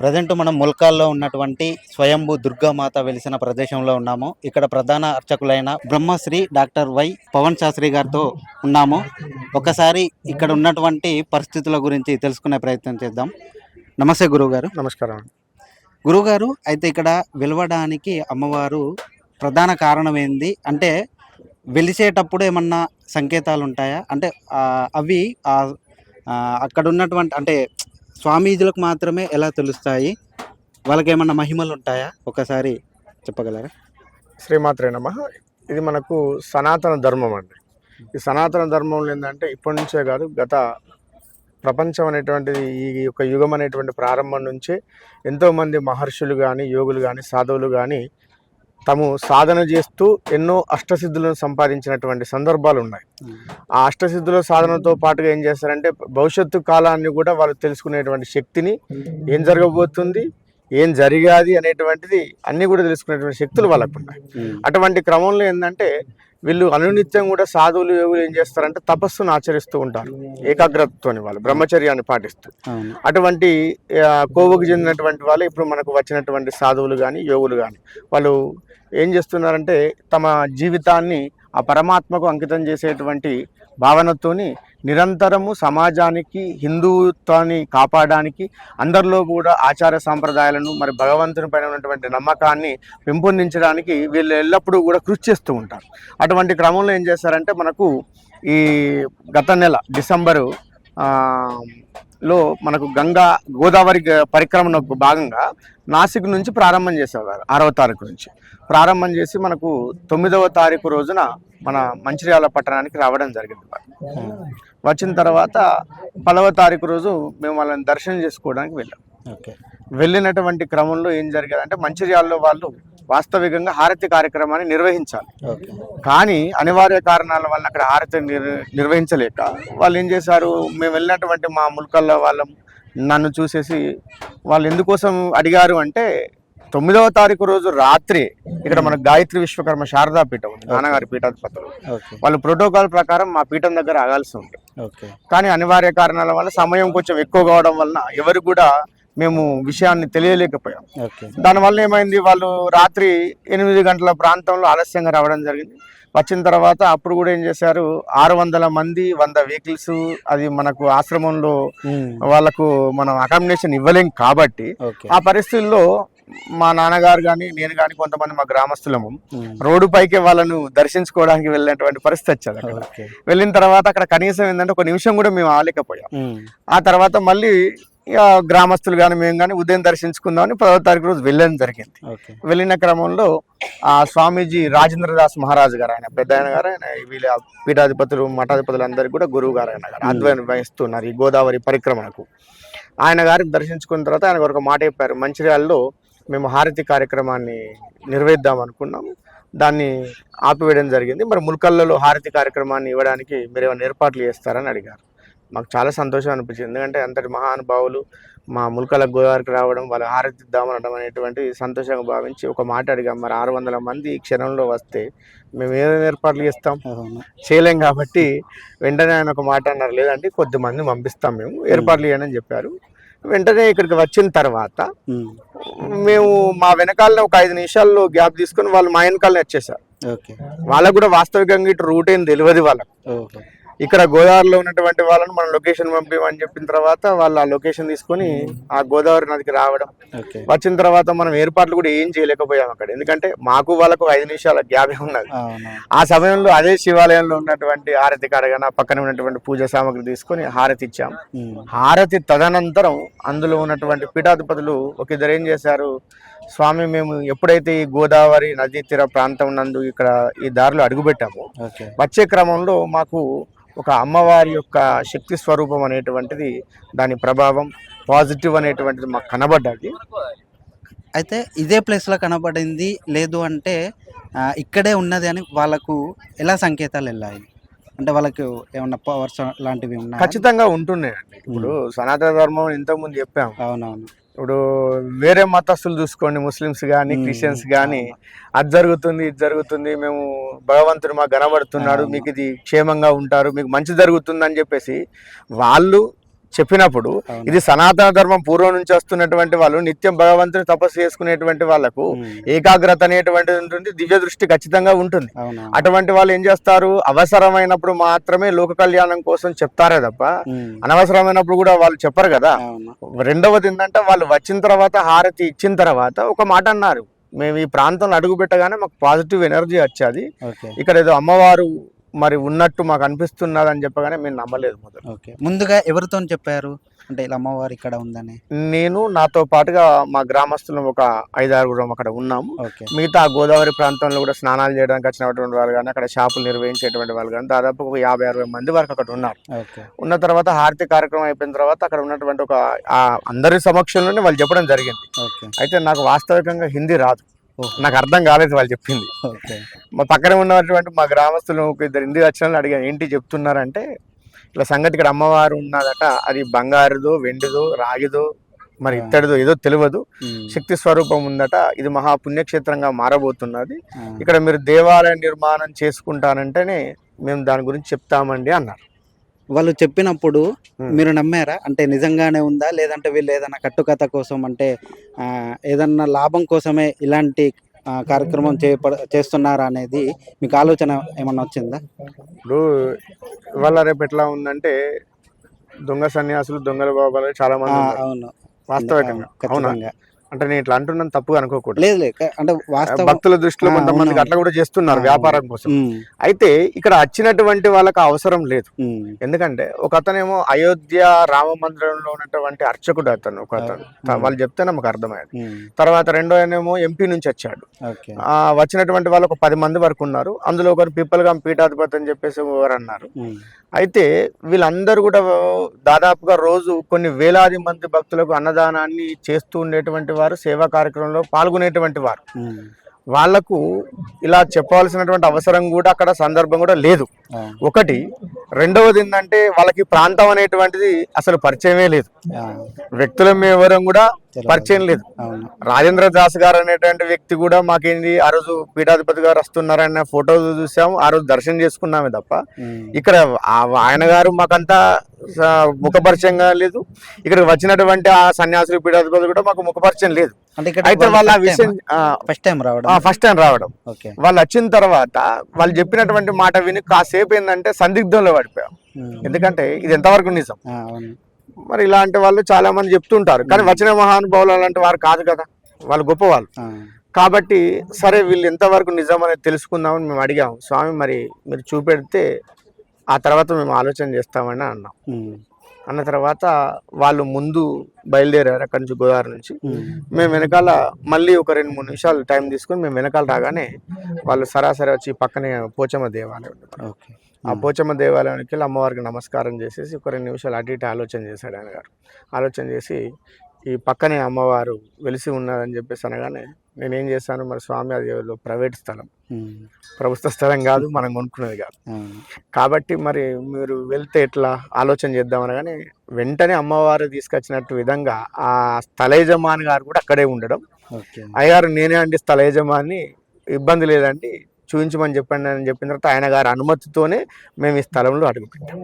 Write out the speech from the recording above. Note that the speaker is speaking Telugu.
ప్రజెంట్ మనం ముల్కాల్లో ఉన్నటువంటి స్వయంభూ దుర్గామాత వెలిసిన ప్రదేశంలో ఉన్నాము. ఇక్కడ ప్రధాన అర్చకులైన బ్రహ్మశ్రీ డాక్టర్ వై పవన్ శాస్త్రి గారితో ఉన్నాము. ఒకసారి ఇక్కడ ఉన్నటువంటి పరిస్థితుల గురించి తెలుసుకునే ప్రయత్నం చేద్దాం. నమస్తే గురువుగారు. నమస్కారం. గురువుగారు అయితే ఇక్కడ వెలవడానికి అమ్మవారు ప్రధాన కారణం ఏంది? అంటే వెలిసేటప్పుడు ఏమన్నా సంకేతాలు ఉంటాయా? అంటే అవి అక్కడ ఉన్నటువంటి అంటే స్వామీజులకు మాత్రమే ఎలా తెలుస్తాయి? వాళ్ళకి ఏమన్నా మహిమలు ఉంటాయా? ఒకసారి చెప్పగలరా? శ్రీమాత్రే నమ. ఇది మనకు సనాతన ధర్మం అండి. ఈ సనాతన ధర్మంలో ఏంటంటే ఇప్పటి నుంచే కాదు గత ప్రపంచం అనేటువంటిది ఈ యొక్క యుగం అనేటువంటి ప్రారంభం నుంచే ఎంతోమంది మహర్షులు కానీ యోగులు కానీ సాధువులు కానీ తాము సాధన చేస్తూ ఎన్నో అష్టసిద్ధులను సంపాదించినటువంటి సందర్భాలు ఉన్నాయి ఆ అష్టసిద్ధుల సాధనతో పాటుగా ఏం చేస్తారంటే భవిష్యత్తు కాలాన్ని కూడా వాళ్ళు తెలుసుకునేటువంటి శక్తిని ఏం జరగబోతుంది ఏం జరిగాది అనేటువంటిది అన్ని కూడా తెలుసుకునేటువంటి శక్తులు వాళ్ళకు ఉన్నాయి అటువంటి క్రమంలో ఏంటంటే వీళ్ళు అనునిత్యం కూడా సాధువులు యోగులు ఏం చేస్తారంటే తపస్సును ఆచరిస్తూ ఉంటారు. ఏకాగ్రతతోని వాళ్ళు బ్రహ్మచర్యాన్ని పాటిస్తూ. అటువంటి కోవకు చెందినటువంటి వాళ్ళు ఇప్పుడు మనకు వచ్చినటువంటి సాధువులు కానీ యోగులు కానీ వాళ్ళు ఏం చేస్తున్నారంటే తమ జీవితాన్ని ఆ పరమాత్మకు అంకితం చేసేటువంటి భావనతోని నిరంతరము సమాజానికి హిందుత్వాన్ని కాపాడడానికి అందరిలో కూడా ఆచార సాంప్రదాయాలను మరి భగవంతుని పైన ఉన్నటువంటి నమ్మకాన్ని పెంపొందించడానికి వీళ్ళు ఎల్లప్పుడూ కూడా కృషి చేస్తూ ఉంటారు. అటువంటి క్రమంలో ఏం చేస్తారంటే మనకు ఈ గత నెల డిసెంబరు లో మనకు గంగా గోదావరి పరిక్రమణ భాగంగా నాసిక్ నుంచి ప్రారంభం చేసేవారు ఆరవ తారీఖు నుంచి. ప్రారంభం చేసి మనకు తొమ్మిదవ తారీఖు రోజున మన మంచిర్యాల పట్టణానికి రావడం జరిగింది. వచ్చిన తర్వాత పదవ తారీఖు రోజు మేము వాళ్ళని దర్శనం చేసుకోవడానికి వెళ్ళాం. ఓకే. వెళ్ళినటువంటి క్రమంలో ఏం జరిగేది అంటే మంచిర్యాలలో వాళ్ళు వాస్తవికంగా హారతి కార్యక్రమాన్ని నిర్వహించాలి. కానీ అనివార్య కారణాల వల్ల అక్కడ హారతి నిర్ నిర్వహించలేక వాళ్ళు ఏం చేశారు? మేము వెళ్ళినటువంటి మా ముల్కల్లో వాళ్ళం నన్ను చూసేసి వాళ్ళు ఎందుకోసం అడిగారు అంటే తొమ్మిదవ తారీఖు రోజు రాత్రి ఇక్కడ మన గాయత్రి విశ్వకర్మ శారదా పీఠం ఉంది నాన్నగారి పీఠాధిపతులు. వాళ్ళు ప్రోటోకాల్ ప్రకారం మా పీఠం దగ్గర ఆగాల్సి ఉంది. కానీ అనివార్య కారణాల వల్ల సమయం కొంచెం ఎక్కువ కావడం వలన ఎవరు కూడా మేము విషయాన్ని తెలియలేకపోయాం. దానివల్ల ఏమైంది? వాళ్ళు రాత్రి ఎనిమిది గంటల ప్రాంతంలో ఆలస్యంగా రావడం జరిగింది. వచ్చిన తర్వాత అప్పుడు కూడా ఏం చేశారు? ఆరు వందల మంది వంద వెహికల్స్ అది మనకు ఆశ్రమంలో వాళ్ళకు మనం అకామిడేషన్ ఇవ్వలేం కాబట్టి ఆ పరిస్థితుల్లో మా నాన్నగారు కానీ నేను కానీ కొంతమంది మా గ్రామస్తులము. రోడ్డు పైకి వాళ్ళను దర్శించుకోవడానికి వెళ్ళినటువంటి పరిస్థితి వచ్చేది అక్కడ. వెళ్ళిన తర్వాత అక్కడ కనీసం ఏంటంటే ఒక నిమిషం కూడా మేము ఆలేకపోయాం. ఆ తర్వాత మళ్ళీ ఇక గ్రామస్తులు కానీ మేము కానీ ఉదయం దర్శించుకుందామని పదవ తారీఖు రోజు వెళ్ళడం జరిగింది. వెళ్ళిన క్రమంలో ఆ స్వామీజీ రాజేంద్ర దాస్ మహారాజు గారు ఆయన పెద్ద ఆయన గారు ఆయన వీళ్ళ పీఠాధిపతులు మఠాధిపతులు అందరికీ కూడా గురువు గారు ఆయన గారు ఆధ్వర్యం వహిస్తున్నారు ఈ గోదావరి పరిక్రమణకు ఆయన గారిని దర్శించుకున్న తర్వాత ఆయన ఒక మాట చెప్పారు మంచిర్యాలలో మేము హారతి కార్యక్రమాన్ని నిర్వహిద్దాం అనుకున్నాం. దాన్ని ఆపివేయడం జరిగింది. మరి ముల్కల్లలో హారతి కార్యక్రమాన్ని ఇవ్వడానికి మీరు ఏమైనా ఏర్పాట్లు చేస్తారని అడిగారు. మాకు చాలా సంతోషం అనిపించింది. ఎందుకంటే అంతటి మహానుభావులు మా ముల్కల గోదావరికి రావడం వాళ్ళు హారతి ఇద్దామనడం అనేటువంటి సంతోషంగా భావించి ఒక మాట అడిగాం. మరి ఆరు వందల మంది ఈ క్షణంలో వస్తే మేము ఏమేమి ఏర్పాట్లు చేస్తాం? చేయలేం కాబట్టి వెంటనే ఆయన ఒక మాట అన్నారు. లేదంటే కొద్ది మంది పంపిస్తాం మేము. ఏర్పాట్లు చేయండి అని చెప్పారు. వెంటనే ఇక్కడికి వచ్చిన తర్వాత. మేము మా వెనకాల ఒక ఐదు నిమిషాల్లో గ్యాప్ తీసుకొని వాళ్ళు మా వెనకాలనే వచ్చేసారు. ఓకే. వాళ్ళకు కూడా వాస్తవికంగా ఇటు రూట్ ఏం తెలియదు వాళ్ళకు. ఓకే. ఇక్కడ గోదావరిలో ఉన్నటువంటి వాళ్ళని మనం లొకేషన్ పంపించమని చెప్పిన తర్వాత వాళ్ళు ఆ లొకేషన్ తీసుకొని ఆ గోదావరి నదికి రావడం. వచ్చిన తర్వాత మనం ఏర్పాట్లు కూడా ఏం చేయలేకపోయాం అక్కడ. ఎందుకంటే మాకు వాళ్ళకు ఐదు నిమిషాల గ్యాప్ ఉన్నది. ఆ సమయంలో అదే శివాలయంలో ఉన్నటువంటి హారతి కాడగాన పక్కన ఉన్నటువంటి పూజ సామాగ్రి తీసుకొని హారతి ఇచ్చాం. హారతి తదనంతరం అందులో ఉన్నటువంటి పీఠాధిపతులు ఒక ఇద్దరు ఏం చేశారు స్వామి మేము ఎప్పుడైతే ఈ గోదావరి నదీ తీర ప్రాంతం నందు ఇక్కడ ఈ దారిలో అడుగుపెట్టామో వచ్చే క్రమంలో మాకు ఒక అమ్మవారి యొక్క శక్తి స్వరూపం అనేటువంటిది దాని ప్రభావం పాజిటివ్ అనేటువంటిది మాకు కనబడ్డది. అయితే ఇదే ప్లేస్లో కనబడింది లేదు అంటే ఇక్కడే ఉన్నది అని వాళ్ళకు ఎలా సంకేతాలు వెళ్ళాయి? అంటే వాళ్ళకు ఏమన్నా పవర్స్ లాంటివి ఉన్నాయి? ఖచ్చితంగా ఉంటున్నాయండి. ఇప్పుడు సనాతన ధర్మం ఇంతకుముందు చెప్పాం అవునవును. ఇప్పుడు వేరే మతస్థులు చూసుకోండి ముస్లిమ్స్ కానీ. క్రిస్టియన్స్ కానీ అది జరుగుతుంది ఇది జరుగుతుంది మేము భగవంతుడు మాకు కనబడుతున్నాడు. మీకు ఇది క్షేమంగా ఉంటారు మీకు మంచి జరుగుతుంది అని చెప్పేసి వాళ్ళు చెప్పినప్పుడు. ఇది సనాతన ధర్మం పూర్వం నుంచి వస్తున్నటువంటి వాళ్ళు నిత్యం భగవంతుని తపస్సు చేసుకునేటువంటి వాళ్ళకు. ఏకాగ్రత అనేటువంటిది ఉంటుంది దివ్య దృష్టి ఖచ్చితంగా ఉంటుంది. అటువంటి వాళ్ళు ఏం చేస్తారు? అవసరమైనప్పుడు మాత్రమే లోక కళ్యాణం కోసం చెప్తారే తప్ప. అనవసరమైనప్పుడు కూడా వాళ్ళు చెప్పరు కదా. రెండవది ఏంటంటే వాళ్ళు వచ్చిన తర్వాత హారతి ఇచ్చిన తర్వాత ఒక మాట అన్నారు. మేము ఈ ప్రాంతంలో అడుగు పెట్టగానే మాకు పాజిటివ్ ఎనర్జీ వచ్చేది. ఇక్కడ ఏదో అమ్మవారు మరి ఉన్నట్టు మాకు అనిపిస్తున్నది అని చెప్పగానే మేము నమ్మలేదు మొదలు. ఓకే. ముందుగా ఎవరితో చెప్పారు? అంటే ఇలా అమ్మవారు ఇక్కడ ఉందని. నేను నాతో పాటుగా మా గ్రామస్తులం ఒక ఐదారుగురం అక్కడ ఉన్నాము. ఓకే. మిగతా గోదావరి ప్రాంతంలో కూడా స్నానాలు చేయడానికి వచ్చినటువంటి వాళ్ళు కానీ అక్కడ షాపులు నిర్వహించేటువంటి వాళ్ళు కానీ దాదాపు ఒక యాభై అరవై మంది వరకు అక్కడ ఉన్నారు. ఓకే. ఉన్న తర్వాత హారతి కార్యక్రమం అయిపోయిన తర్వాత అక్కడ ఉన్నటువంటి ఒక ఆ అందరి సమక్షంలోనే వాళ్ళు చెప్పడం జరిగింది. ఓకే. అయితే నాకు వాస్తవికంగా హిందీ రాదు. నాకు అర్థం కాలేదు వాళ్ళు చెప్పింది మా పక్కన ఉన్నటువంటి మా గ్రామస్తులు ఒక ఇద్దరు హిందీ వచ్చిన అడిగాను ఏంటి చెప్తున్నారంటే ఇట్లా సంగతి ఇక్కడ అమ్మవారు ఉన్నదట అది బంగారుదో వెండిదో రాగిదో మరి. ఇత్తడిదో ఏదో తెలియదు. శక్తి స్వరూపం ఉందట ఇది మహా పుణ్యక్షేత్రంగా మారబోతున్నది. ఇక్కడ మీరు దేవాలయ నిర్మాణం చేసుకుంటానంటేనే మేము దాని గురించి చెప్తామండి అన్నారు వాళ్ళు చెప్పినప్పుడు. మీరు నమ్మారా? అంటే నిజంగానే ఉందా? లేదంటే వీళ్ళు ఏదైనా కట్టుకథ కోసం అంటే ఏదన్నా లాభం కోసమే ఇలాంటి కార్యక్రమం చేస్తున్నారా అనేది మీకు ఆలోచన ఏమన్నా వచ్చిందా? ఇప్పుడు ఇవాళ రేపు ఎట్లా ఉందంటే దొంగ సన్యాసులు దొంగల బాబాలు చాలా మంది. అవును. వాస్తవికంగా. అవును, అంటే నేను ఇట్లా అంటున్నాను తప్పుగా అనుకోకూడదు. లేదు అంటే భక్తుల దృష్టిలో కొంతమందికి అవునవును. అట్లా కూడా చేస్తున్నారు వ్యాపారం కోసం. అయితే ఇక్కడ వచ్చినటువంటి వాళ్ళకి అవసరం లేదు. ఎందుకంటే ఒక అతనేమో అయోధ్య రామ మందిరంలో ఉన్నటువంటి అర్చకుడు అతను ఒక అతను. వాళ్ళు చెప్తే నాకు అర్థమయ్యేది. ఉమ్, తర్వాత రెండో ఆయనేమో ఎంపీ నుంచి వచ్చాడు. ఆ వచ్చినటువంటి వాళ్ళు ఒక పది మంది వరకు ఉన్నారు. అందులో ఒకరు పీపల్గా పీఠాధిపతి అని చెప్పేసి ఒకరు అన్నారు. అయితే వీళ్ళందరూ కూడా దాదాపుగా రోజు కొన్ని వేలాది మంది భక్తులకు అన్నదానాన్ని చేస్తూ ఉండేటువంటి వారు సేవా కార్యక్రమంలో పాల్గొనేటువంటి వారు. వాళ్ళకు ఇలా చెప్పవలసినటువంటి అవసరం కూడా అక్కడ సందర్భం కూడా లేదు. ఒకటి రెండవది ఏంటంటే వాళ్ళకి ప్రాంతం అనేటువంటిది అసలు పరిచయమే లేదు. వ్యక్తులం ఎవరం కూడా. పరిచయం లేదు. రాజేంద్ర దాస్ గారు అనేటువంటి వ్యక్తి కూడా మాకేంది ఆ రోజు పీఠాధిపతి గారు వస్తున్నారన్న ఫోటో చూసాము ఆ రోజు దర్శనం చేసుకున్నామే తప్ప. ఇక్కడ ఆయన గారు మాకంతా ముఖపరిచయంగా లేదు. ఇక్కడ వచ్చినటువంటి ఆ సన్యాసులు పీఠాధిపతి కూడా మాకు ముఖపరిచయం లేదు. అంటే ఇక్కడ అయితే వాళ్ళ విషయం ఫస్ట్ టైం రావడం. ఫస్ట్ టైం రావడం. వాళ్ళు వచ్చిన తర్వాత వాళ్ళు చెప్పినటువంటి మాట విని కాసేపు ఏంటంటే సందిగ్ధంలో పడిపోయాం. ఎందుకంటే ఇది ఎంతవరకు నిజం? మరి ఇలాంటి వాళ్ళు చాలా మంది చెప్తుంటారు. కానీ వచ్చిన మహానుభావులు అలాంటి వారు కాదు కదా. వాళ్ళు గొప్పవాళ్ళు. కాబట్టి సరే వీళ్ళు ఎంతవరకు నిజం అనేది తెలుసుకుందామని మేము అడిగాం. స్వామి మరి మీరు చూపెడితే ఆ తర్వాత మేము ఆలోచన చేస్తామని అన్నాం. అన్న తర్వాత వాళ్ళు ముందు బయలుదేరారు అక్కడి నుంచి గోదావరి నుంచి. మేము వెనకాల మళ్ళీ ఒక రెండు మూడు నిమిషాలు టైం తీసుకొని మేము వెనకాల రాగానే వాళ్ళు సరాసరి వచ్చి పక్కనే పోచమ్మ దేవాలయం. ఓకే. ఆ పోచమ్మ దేవాలయానికి వెళ్ళి అమ్మవారికి నమస్కారం చేసేసి ఒక రెండు నిమిషాలు అటు ఇటు ఆలోచన చేశాడు ఆయన గారు. ఆలోచన చేసి ఈ పక్కనే అమ్మవారు వెలిసి ఉన్నదని చెప్పేసి అనగానే నేనేం చేశాను మరి స్వామి అది ప్రైవేట్ స్థలం. ప్రభుత్వ స్థలం కాదు మనం కొనుక్కున్నది కాదు. కాబట్టి మరి మీరు వెళ్తే ఎట్లా? ఆలోచన చేద్దాం అనగానే వెంటనే అమ్మవారు తీసుకొచ్చినట్టు విధంగా ఆ స్థల యజమాని గారు కూడా అక్కడే ఉండడం. అయ్యారు నేనే అండి స్థల యజమాని ఇబ్బంది లేదండి చూపించమని చెప్పండి అని చెప్పిన తర్వాత ఆయన గారి అనుమతితోనే మేము ఈ స్థలంలో అడుగుపెట్టాం.